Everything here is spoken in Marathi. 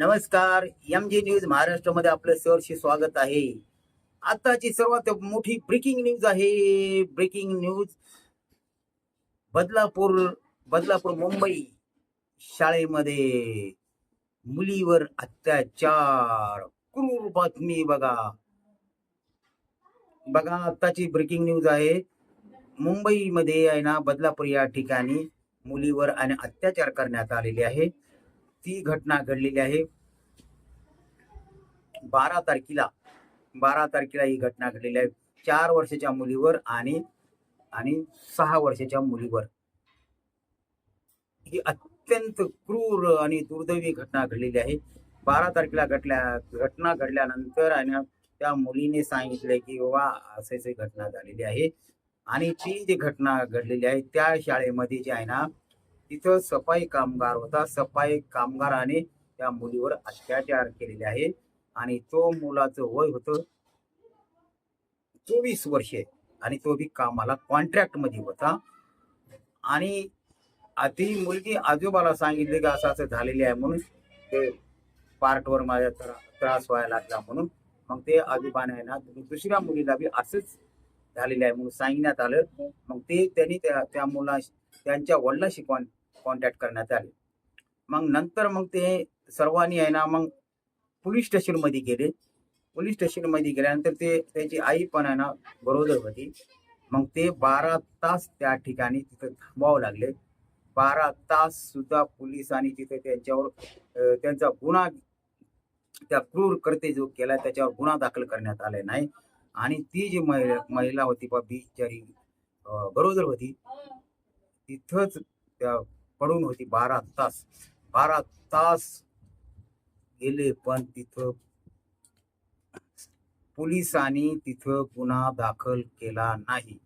नमस्कार एम जी न्यूज महाराष्ट्रामध्ये आपलं सहर्ष स्वागत आहे. आताची सर्वात मोठी ब्रेकिंग न्यूज आहे. ब्रेकिंग न्यूज बदलापूर बदलापूर मुंबई शाळेमध्ये मुलीवर अत्याचार. क्रूर बातमी बघा. बघा आताची ब्रेकिंग न्यूज आहे. मुंबईमध्ये आहे ना बदलापूर या ठिकाणी मुलीवर आणि अत्याचार करण्यात आलेले आहे. ती घटना घडलेली आहे. बारा तारखेला बारा तारखेला ही घटना घडलेली आहे. चार वर्षाच्या मुलीवर आणि आणि सहा वर्षाच्या मुलीवर. ही अत्यंत क्रूर आणि दुर्दैवी घटना घडलेली आहे. बारा तारखेला घडल्या घटना घडल्यानंतर आणि त्या मुलीने सांगितले की बाबा असे असे घटना झालेली आहे. आणि ती जी घटना घडलेली आहे त्या शाळेमध्ये जे आहे ना तिथं सफाई कामगार होता. सफाई कामगाराने त्या मुलीवर अत्याचार केलेले आहे. आणि तो मुलाचं वय होतं चोवीस वर्षे. आणि तो बी कामाला कॉन्ट्रॅक्टमध्ये होता. आणि ती मुलगी आजोबाला सांगितले की असं असं झालेले आहे म्हणून ते पार्टवर माझ्या त्रास व्हायला लागला म्हणून. मग ते आजोबाने ना दुसऱ्या मुलीला बी असंच झालेले आहे म्हणून सांगण्यात आलं. मग ते त्यांनी त्या त्या मुला त्यांच्या वडिलांशी कॉन्टॅक्ट करण्यात आले. मग नंतर मग ते सर्वांनी आहे ना मग पोलीस स्टेशनमध्ये गेले. पोलीस स्टेशनमध्ये गेल्यानंतर ते त्याची आई पण आहे ना बरोबर होती. मग ते बारा तास त्या ठिकाणी तिथं थांबावं लागले. बारा तास सुद्धा पोलिसांनी तिथे त्यांच्यावर त्यांचा गुन्हा त्या क्रूर करते जो केला त्याच्यावर गुन्हा दाखल करण्यात आले नाही. आणि ती जी महिला महिला होती बा बिचारी गरोदर होती तिथंच त्या पडून होती बारा तास. बारा तास गेले पण तिथं पोलिसांनी तिथं गुन्हा दाखल केला नाही.